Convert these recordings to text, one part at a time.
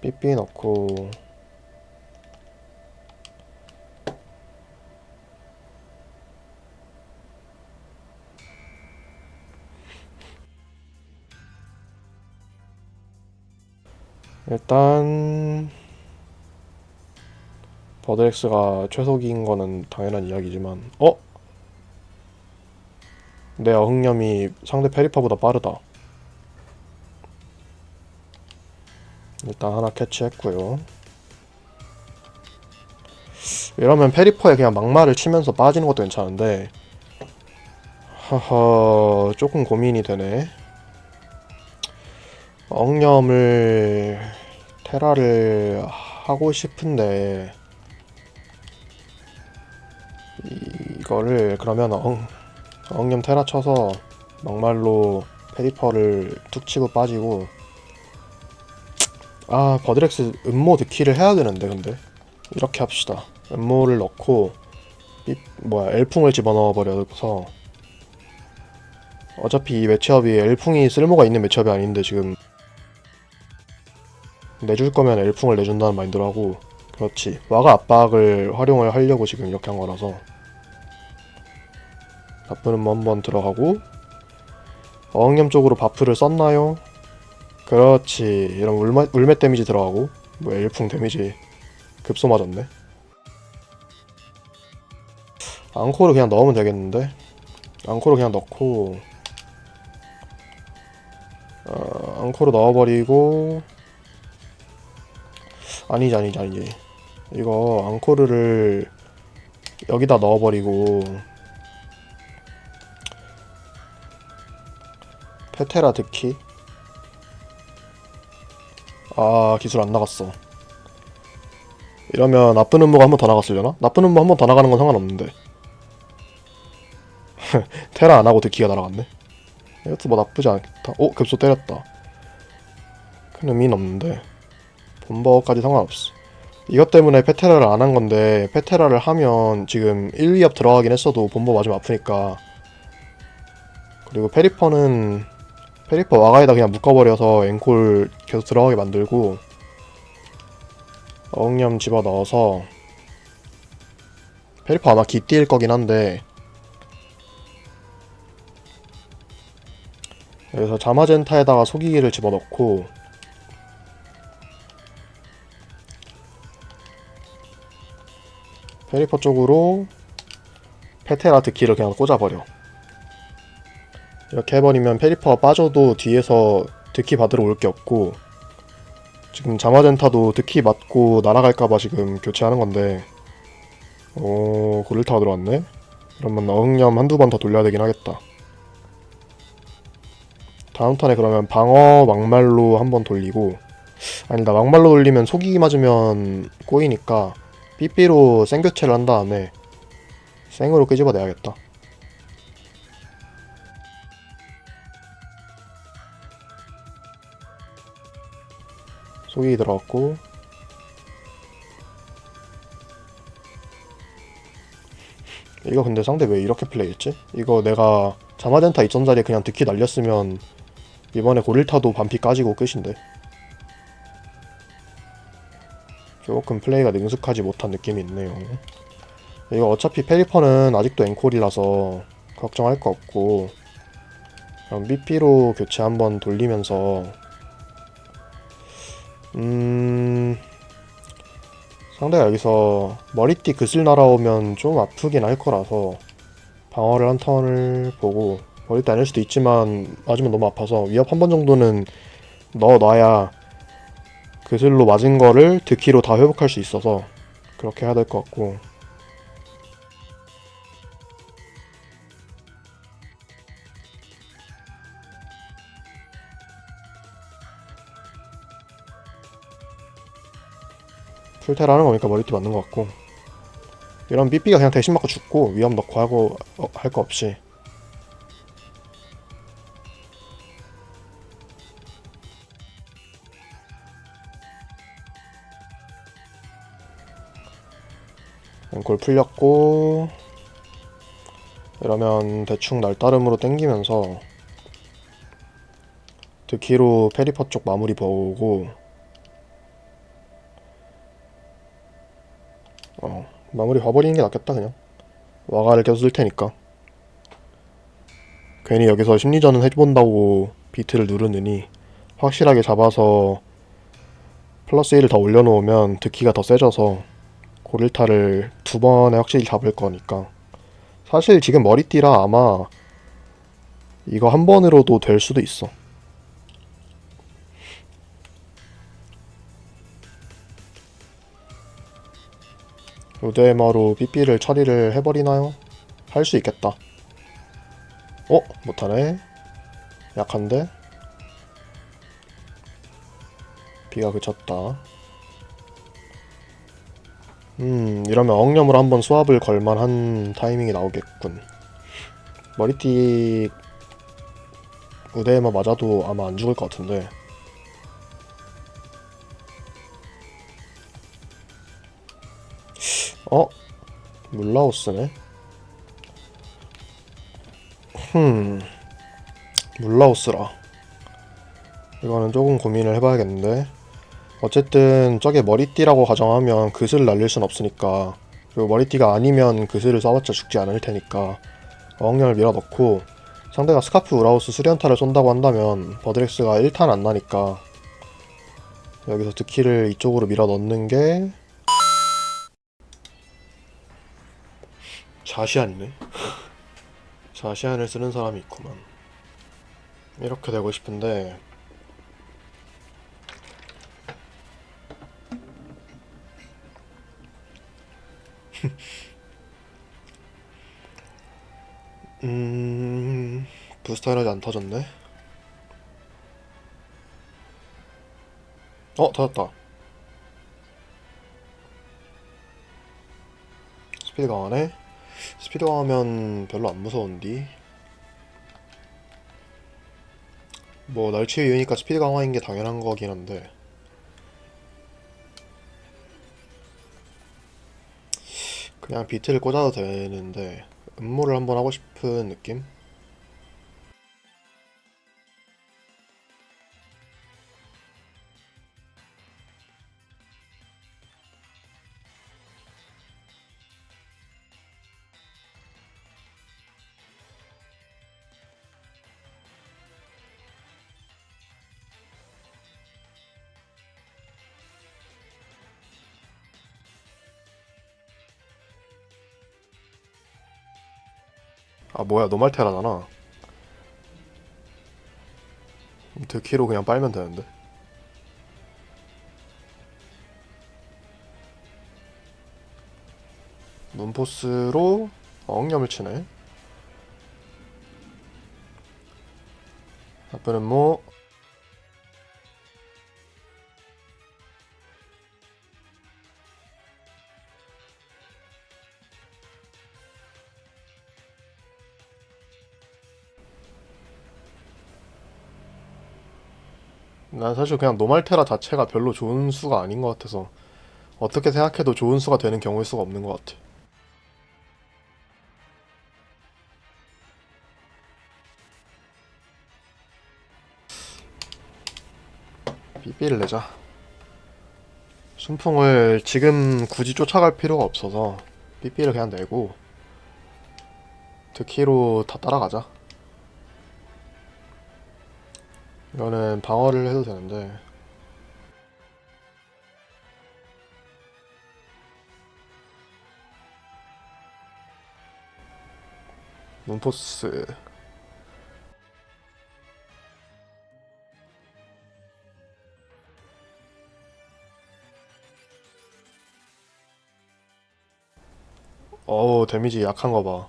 삐삐 넣고 일단 버드렉스가 최소기인 거는 당연한 이야기지만 어? 내 어흥념이 상대 페리파보다 빠르다 일단 하나 캐치했고요. 이러면 페리퍼에 그냥 막말을 치면서 빠지는 것도 괜찮은데 하하 조금 고민이 되네. 엉념을 테라를 하고 싶은데 이거를 그러면 엉, 엉념 테라 쳐서 막말로 페리퍼를 툭 치고 빠지고 아 버드렉스 음모 득키를 해야 되는데 근데. 이렇게 합시다. 음모를 넣고 이, 뭐야 엘풍을 집어넣어 버려서. 어차피 이 매치업이 엘풍이 쓸모가 있는 매치업이 아닌데 지금. 내줄 거면 엘풍을 내준다는 마인드로 하고. 그렇지. 와가 압박을 활용을 하려고 지금 이렇게 한 거라서. 나쁜 음모 한번 들어가고. 어학념 쪽으로 바프를 썼나요? 그렇지. 이런 울마, 울멧 데미지 들어가고 뭐 엘풍 데미지 급소 맞았네. 앙코를 그냥 넣으면 되겠는데? 앙코를 그냥 넣고 어, 앙코를 넣어버리고 아니지 아니지 아니지. 이거 앙코르를 여기다 넣어버리고 페테라 득키 아 기술 안 나갔어. 이러면 나쁜 음모가 한 번 더 나갔으려나? 나쁜 음모 한 번 더 나가는 건 상관없는데. 테라 안 하고 득키가 날아갔네. 이것도 뭐 나쁘지 않겠다. 오 급소 때렸다. 큰 의미는 없는데. 본버까지 상관없어. 이것 때문에 페테라를 안 한 건데 페테라를 하면 지금 1, 2합 들어가긴 했어도 본버 맞으면 아프니까. 그리고 페리퍼는 페리퍼 와가에다 그냥 묶어버려서 앵콜 계속 들어가게 만들고 어흥염 집어넣어서 페리퍼 아마 기띠일 거긴 한데 여기서 자마젠타에다가 속이기를 집어넣고 페리퍼 쪽으로 페테라 득키를 그냥 꽂아버려 이렇게 해버리면 페리퍼가 빠져도 뒤에서 득키 받으러 올 게 없고 지금 자마젠타도 득키 맞고 날아갈까봐 지금 교체하는 건데 오 고릴타가 들어왔네? 그러면 어흥염 한두 번 더 돌려야 되긴 하겠다. 다음 턴에 그러면 방어 막말로 한번 돌리고 아니다 막말로 돌리면 속이기 맞으면 꼬이니까 삐삐로 생교체를 한 다음에 생으로 끄집어 내야겠다 속이 들어갔고. 이거 근데 상대 왜 이렇게 플레이했지? 이거 내가 자마젠타 있던 자리에 그냥 득키 날렸으면 이번에 고릴타도 반피 까지고 끝인데. 조금 플레이가 능숙하지 못한 느낌이 있네요. 이거 어차피 페리퍼는 아직도 앵콜이라서 걱정할 거 없고 그럼 BP로 교체 한번 돌리면서 음 상대가 여기서 머리띠 그슬 날아오면 좀 아프긴 할 거라서 방어를 한 턴을 보고 머리띠 아닐 수도 있지만 맞으면 너무 아파서 위협 한 번 정도는 넣어놔야 그슬로 맞은 거를 득키로 다 회복할 수 있어서 그렇게 해야 될 것 같고 풀테라는 거니까 머리띠 맞는 것 같고. 이런 삐삐가 그냥 대신 맞고 죽고 위험 넣고 하고 어, 할거 없이. 앵콜 풀렸고 이러면 대충 날따름으로 땡기면서 득키로 페리퍼 쪽 마무리 보고 마무리 봐버리는 게 낫겠다 그냥. 와가를 계속 쓸 테니까. 괜히 여기서 심리전은 해본다고 비트를 누르느니 확실하게 잡아서 플러스 1을 더 올려놓으면 득키가 더 세져서 고릴타를 두 번에 확실히 잡을 거니까. 사실 지금 머리띠라 아마 이거 한 번으로도 될 수도 있어 요데마로 삐삐를 처리를 해버리나요? 할 수 있겠다 어? 못하네 약한데? 비가 그쳤다 음 이러면 억념으로 한번 수압을 걸만한 타이밍이 나오겠군 머리띠 우대에만 맞아도 아마 안 죽을 것 같은데 어? 물라오스네? 흠. 물라오스라. 이거는 조금 고민을 해봐야겠는데. 어쨌든 저게 머리띠라고 가정하면 그슬을 날릴 순 없으니까. 그리고 머리띠가 아니면 그슬을 쏴봤자 죽지 않을 테니까. 어학령을 밀어넣고 상대가 스카프 우라우스 수련타를 쏜다고 한다면 버드렉스가 1탄 안 나니까 여기서 득키를 이쪽으로 밀어넣는 게 자시안이네. 자시안을 쓰는 사람이 있구만. 이렇게 되고 싶은데. 음... 에너지 안 터졌네. 어 터졌다. 스피드 강하네 스피드 강하면 별로 안 무서운디 뭐 날치의 유니까 스피드 강화인 게 당연한 거긴 한데 그냥 비트를 꽂아도 되는데 음모를 한번 하고 싶은 느낌? 아 뭐야 노말테라잖아. 드키로 그냥 빨면 되는데. 문포스로 억념을 치네. 나쁜 음모 난 사실 그냥 노말테라 자체가 별로 좋은 수가 아닌 것 같아서 어떻게 생각해도 좋은 수가 되는 경우일 수가 없는 것 같아. 삐삐를 내자. 순풍을 지금 굳이 쫓아갈 필요가 없어서 삐삐를 그냥 내고 드키로 다 따라가자. 이거는 방어를 해도 되는데. 문포스. 어우 데미지 약한 거봐.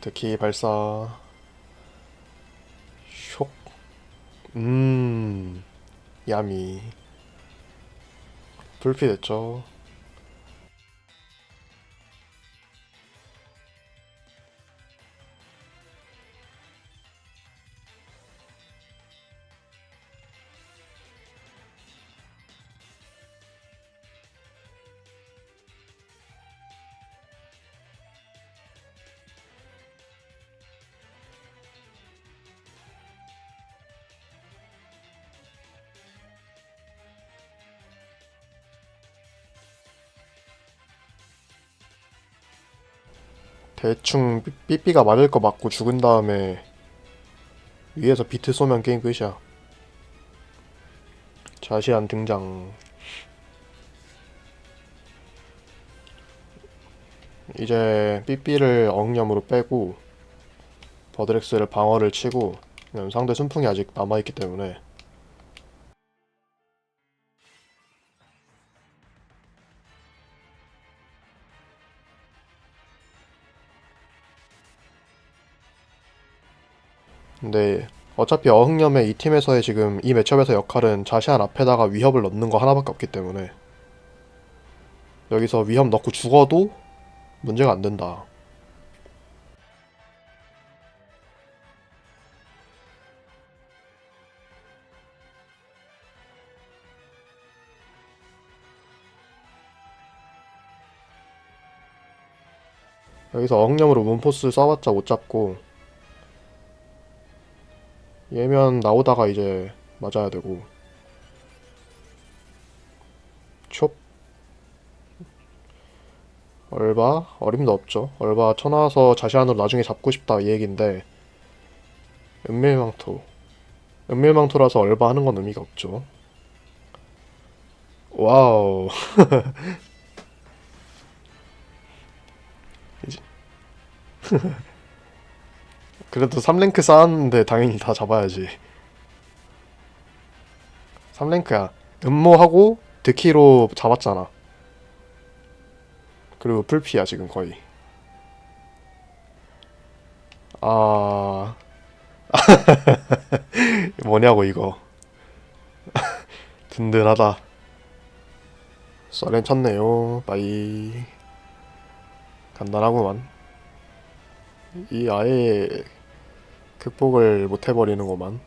특히 발사 음, 야미. 불피 됐죠. 대충 삐- 삐삐가 맞을 거 맞고 죽은 다음에 위에서 비트 쏘면 게임 끝이야. 자시한 등장. 이제 삐삐를 억념으로 빼고 버드렉스를 방어를 치고 상대 순풍이 아직 남아있기 때문에 근데 어차피 어흥념의 이 팀에서의 지금 이 매첩에서 역할은 자시한 앞에다가 위협을 넣는 거 하나밖에 없기 때문에 여기서 위협 넣고 죽어도 문제가 안 된다. 여기서 어흥념으로 문포스 쏴봤자 못 잡고 얘면 나오다가 이제 맞아야 되고. 촉 얼바 어림도 없죠. 얼바 쳐놔서 자시안으로 나중에 잡고 싶다 이 얘긴데 은밀망토. 은밀망토라서 얼바 하는 건 의미가 없죠. 와우. 이제 그래도 3랭크 쌓았는데 당연히 다 잡아야지. 3랭크야. 음모하고 드키로 잡았잖아. 그리고 풀피야 지금 거의. 아. 뭐냐고 이거. 든든하다. 썰렌 쳤네요. 빠이. 간단하구만. 이 아예 극복을 못 해버리는구만